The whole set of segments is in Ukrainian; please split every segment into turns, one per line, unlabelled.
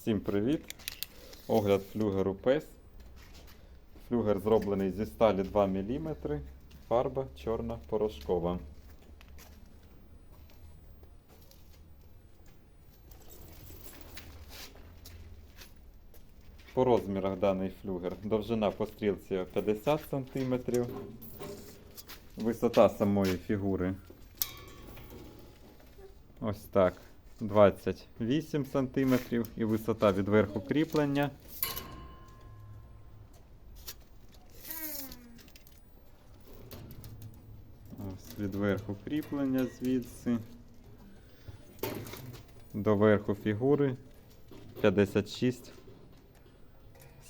Всім привіт! Огляд флюгеру PES. Флюгер зроблений зі сталі 2 мм, фарба чорна порошкова. По розмірах даний флюгер. Довжина по стрілці 50 см. Висота самої фігури ось так. 28 см і висота від верху кріплення. Ось від верху кріплення звідси. До верху фігури 56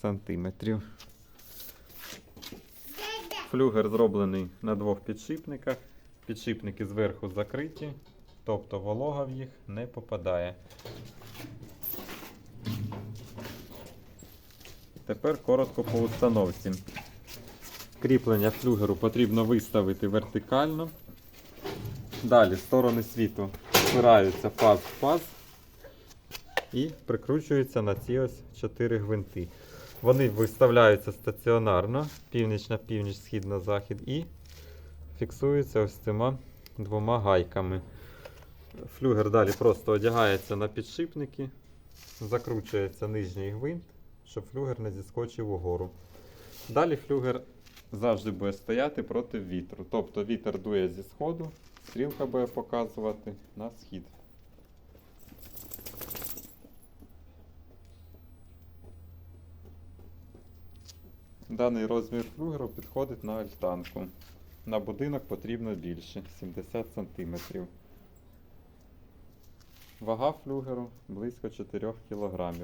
сантиметрів. Флюгер зроблений на двох підшипниках. Підшипники зверху закриті, тобто волога в їх не попадає. Тепер коротко по установці. Кріплення флюгеру потрібно виставити вертикально. Далі сторони світу впираються паз в паз і прикручуються на ці ось 4 гвинти. Вони виставляються стаціонарно, північ на північ, схід на захід, і фіксуються ось цими двома гайками. Флюгер далі просто одягається на підшипники, закручується нижній гвинт, щоб флюгер не зіскочив угору. Далі флюгер завжди буде стояти проти вітру. Тобто вітер дує зі сходу, стрілка буде показувати на схід. Даний розмір флюгеру підходить на альтанку. На будинок потрібно більше 70 см. Вага флюгеру близько 4 кг.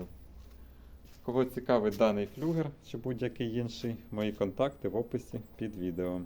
Кого цікавить даний флюгер чи будь-який інший, мої контакти в описі під відео.